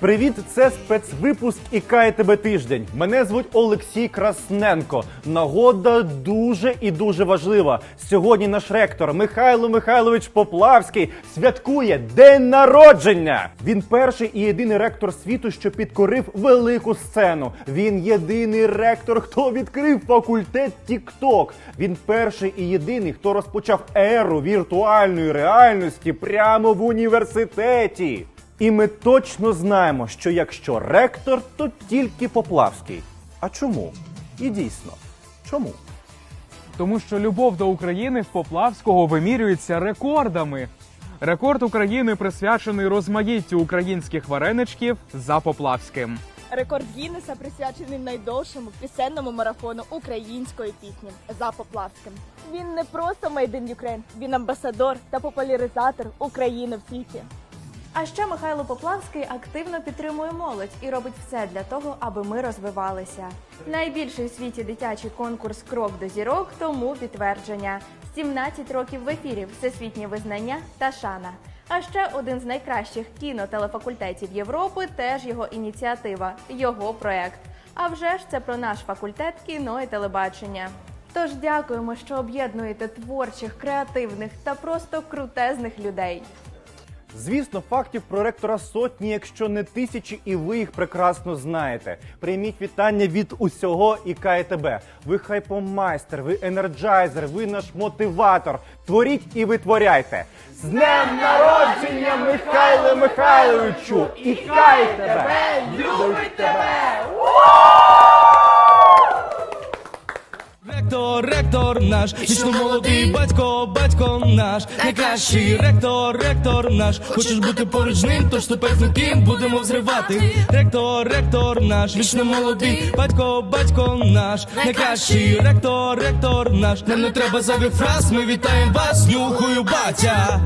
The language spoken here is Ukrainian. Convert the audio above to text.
Привіт, це спецвипуск ІКАє тебе тиждень. Мене звуть Олексій Красненко. Нагода дуже і дуже важлива. Сьогодні наш ректор Михайло Михайлович Поплавський святкує день народження. Він перший і єдиний ректор світу, що підкорив велику сцену. Він єдиний ректор, хто відкрив факультет TikTok. Він перший і єдиний, хто розпочав еру віртуальної реальності прямо в університеті. І ми точно знаємо, що якщо ректор, то тільки Поплавський. А чому? І дійсно, чому? Тому що любов до України в Поплавського вимірюється рекордами. Рекорд України присвячений розмаїттю українських вареничків за Поплавським. Рекорд Гіннеса присвячений найдовшому пісенному марафону української пісні за Поплавським. Він не просто Made in Ukraine, він амбасадор та популяризатор України в світі. А ще Михайло Поплавський активно підтримує молодь і робить все для того, аби ми розвивалися. Найбільший у світі дитячий конкурс Крок до зірок тому підтвердження: 17 років в ефірі, всесвітнє визнання та шана. А ще один з найкращих кінотелефакультетів Європи теж його ініціатива, його проект. А вже ж це про наш факультет кіно і телебачення. Тож дякуємо, що об'єднуєте творчих, креативних та просто крутезних людей. Звісно, фактів про ректора сотні, якщо не тисячі, і ви їх прекрасно знаєте. Прийміть вітання від усього і КТБ. Ви хайпомайстер, ви енерджайзер, ви наш мотиватор. Творіть і витворяйте. З днем народження, Михайле Михайловичу! І кай тебе! Любить тебе! Ректор, наш, вічно молодий батько, батько наш, найкращий ректор, ректор наш. Хочеш бути поруч з ним, тож тепер ким будемо взривати. Ректор, ректор наш, вічно молодий? батько, батько наш, найкращий. Ректор, ректор наш. Нам не треба зайвих фраз, ми вітаємо вас, нюхую батя.